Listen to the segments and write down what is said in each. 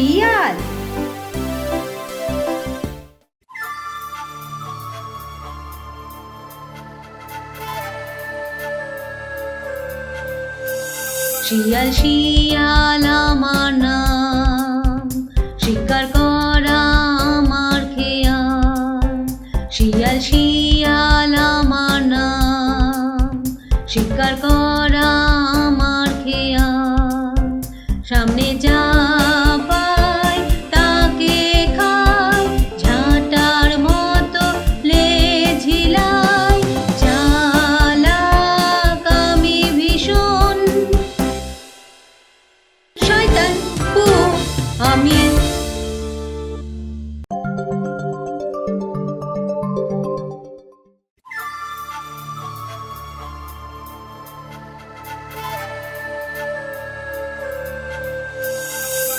শিয়াল। শিয়াল শিয়াল আমার নাম, শিকার করা আমার খেয়াল। শিয়াল শিয়াল আমার নাম, শিকার করা আমার খেয়াল। সামনে যা আমি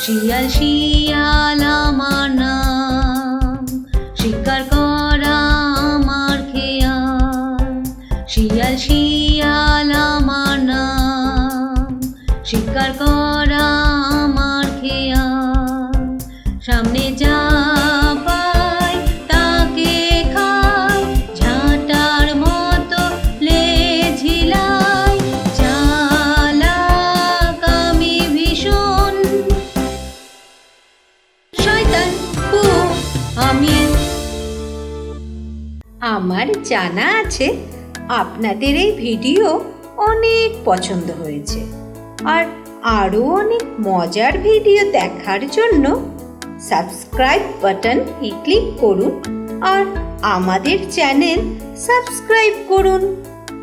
শিয়াল শিয়াল আমার নাম শিকার আমি। আমার জানা আছে, আপনাদের এই ভিডিও অনেক পছন্দ হয়েছে। আর আরও অনেক মজার ভিডিও দেখার জন্য সাবস্ক্রাইব বাটন ক্লিক করুন আর আমাদের চ্যানেল সাবস্ক্রাইব করুন।